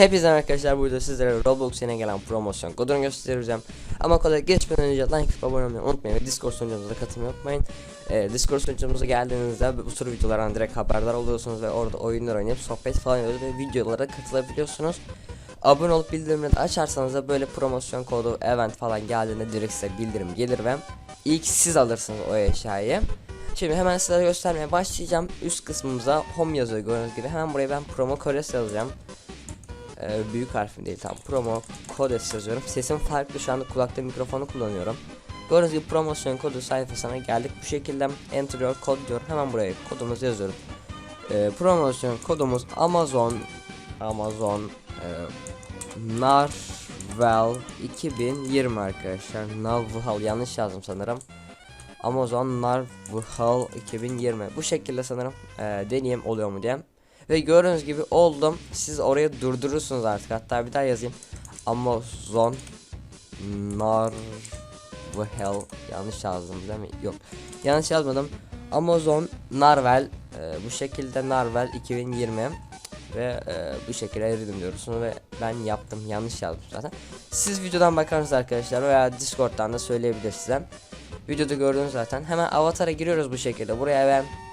Hepinize merhaba arkadaşlar burada sizlere Roblox yine gelen promosyon kodunu göstereceğim. Ama koda geçmeden önce like atıp abone olmayı unutmayın ve Discord sunucumuza katılmayı unutmayın. Ee, Discord sunucumuza geldiğinizde bu tür videolardan direkt haberdar oluyorsunuz ve orada oyunlar oynayıp sohbet falan ediyoruz ve videolara katılabiliyorsunuz. Abone olup bildirimleri açarsanız da böyle promosyon kodu event falan geldiğinde direkt size bildirim gelir ve ilk siz alırsınız o eşyayı. Şimdi hemen size göstermeye başlayacağım. Üst kısmımıza home yazıyor gördüğünüz gibi. Hemen buraya ben promo kodes yazacağım. Ee, büyük harfim değil tam promo kodes yazıyorum. Sesim farklı şu anda kulakta mikrofonu kullanıyorum. Gördüğünüz gibi promosyon kodu sayfasına geldik. Bu şekilde enter your code diyorum. Hemen buraya kodumuzu yazıyorum. Ee, promosyon kodumuz Amazon Amazon e, Narvel 2020 arkadaşlar. Narvel yanlış yazdım sanırım. Amazon Narval 2020 bu şekilde sanırım e, deneyim oluyor mu diye. Ve gördüğünüz gibi oldum. Siz oraya durdurursunuz artık. Hatta bir daha yazayım. Amazon Narval yanlış yazdım değil mi? Yok. Yanlış yazmadım. Amazon Narvel e, bu şekilde Narvel 2020 ve e, bu şekilde eridim diyorsunuz ve ben yaptım yanlış yazdım zaten. Siz videodan bakarsanız arkadaşlar veya Discord'dan da söyleyebilir size. Videoda gördüğünüz zaten. Hemen avatara giriyoruz bu şekilde. Buraya ben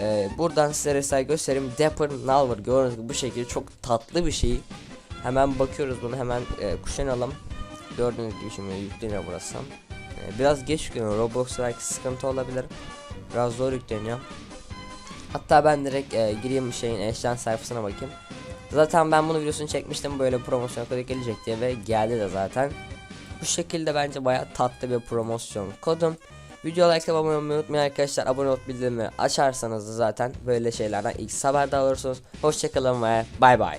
e, buradan size resay göstereyim. Dapper Nalvar gördüğünüz gibi bu şekilde çok tatlı bir şey. Hemen bakıyoruz bunu hemen e, kuşanalım. Gördüğünüz gibi şimdi yükleniyor burası. E, biraz geç yükleniyor. Roblox belki sıkıntı olabilir. Biraz zor yükleniyor. Hatta ben direkt e, gireyim şeyin eşyan sayfasına bakayım. Zaten ben bunu videosunu çekmiştim böyle promosyon kodu gelecek diye ve geldi de zaten. Bu şekilde bence bayağı tatlı bir promosyon kodum. Video like abone olmayı unutmayın arkadaşlar. Abone olup bildirimleri açarsanız da zaten böyle şeylerden ilk haberdar olursunuz. Hoşçakalın ve bay bay.